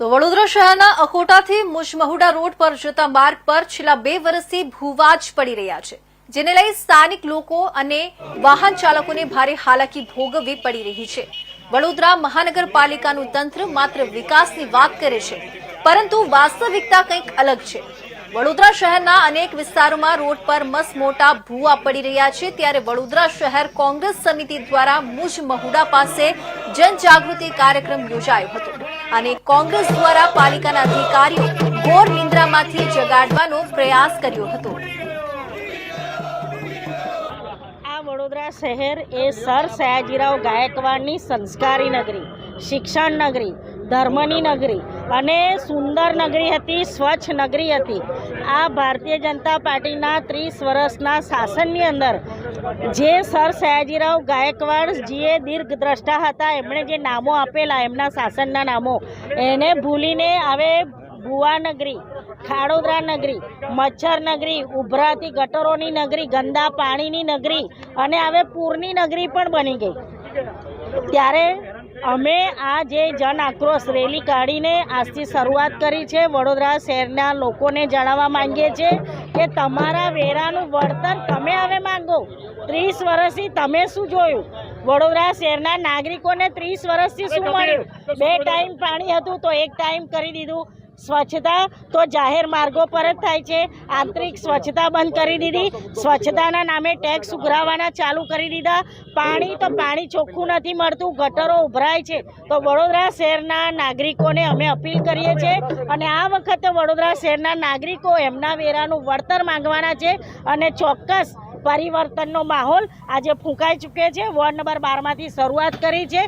તો વડોદરા શહેરના અકોટાથી મુજમહુડા રોડ પર જતા માર્ગ પર છેલ્લા બે વર્ષથી ભૂવાજ પડી રહ્યા છે, જેને લઈ સ્થાનિક લોકો અને વાહન ચાલકોને ભારે હાલાકી ભોગવવી પડી રહી છે. વડોદરા મહાનગરપાલિકાનું તંત્ર માત્ર વિકાસની વાત કરે છે, પરંતુ વાસ્તવિકતા કંઈક અલગ છે. વડોદરા શહેરના અનેક વિસ્તારોમાં રોડ પર મસ મોટા ભૂવા પડી રહ્યા છે, ત્યારે વડોદરા શહેર કોંગ્રેસ સમિતિ દ્વારા મુજ મહુડા પાસે જનજાગૃતિ કાર્યક્રમ યોજાયો હતો. અને કોંગ્રેસ દ્વારા પાલિકાના અધિકારીઓ ઘોર નિંદ્રામાંથી જગાડવાનો પ્રયાસ કર્યો હતો. આ વડોદરા શહેર એ સર સયાજીરાવ ગાયકવાડની સંસ્કારી નગરી, શિક્ષણ નગરી, ધર્મની નગરી અને સુંદર નગરી હતી, સ્વચ્છ નગરી હતી. આ ભારતીય જનતા પાર્ટીના ત્રીસ વર્ષના શાસનની અંદર જે સર સયાજીરાવ ગાયકવાડજીએ દીર્ઘદ્રષ્ટા હતા, એમણે જે નામો આપેલા, એમના શાસનના નામો, એને ભૂલીને હવે ભુવાનગરી, ખાડોદરા નગરી, મચ્છર નગરી, ઉભરાતી ગટરોની નગરી, ગંદા પાણીની નગરી અને હવે પૂરની નગરી પણ બની ગઈ. ત્યારે અમે આ જે જન આક્રોશ રેલી કાઢીને આજથી શરૂઆત કરી છે, વડોદરા શહેરના લોકોને જણાવવા માંગીએ છીએ કે તમારા વેરાનું વળતર ત્રીસ વર્ષથી તમે શું જોયું? વડોદરા શહેરના નાગરિકોને ત્રીસ વર્ષથી શું મળ્યું? બે ટાઈમ પાણી હતું તો એક ટાઈમ કરી દીધું. સ્વચ્છતા તો જાહેર માર્ગો પર જ થાય છે. આંતરિક સ્વચ્છતા બંધ કરી દીધી. સ્વચ્છતાના નામે ટેક્સ ઉઘરાવવાના ચાલુ કરી દીધા. પાણી તો પાણી ચોખ્ખું નથી મળતું. ગટરો ઉભરાય છે. તો વડોદરા શહેરના નાગરિકોને અમે અપીલ કરીએ છીએ અને આ વખતે વડોદરા શહેરના નાગરિકો એમના વેરાનું વળતર માંગવાના છે અને ચોક્કસ પરિવર્તનનો માહોલ આજે ફૂંકાઈ ચૂક્યો છે. વોર્ડ નંબર બારમાંથી શરૂઆત કરી છે.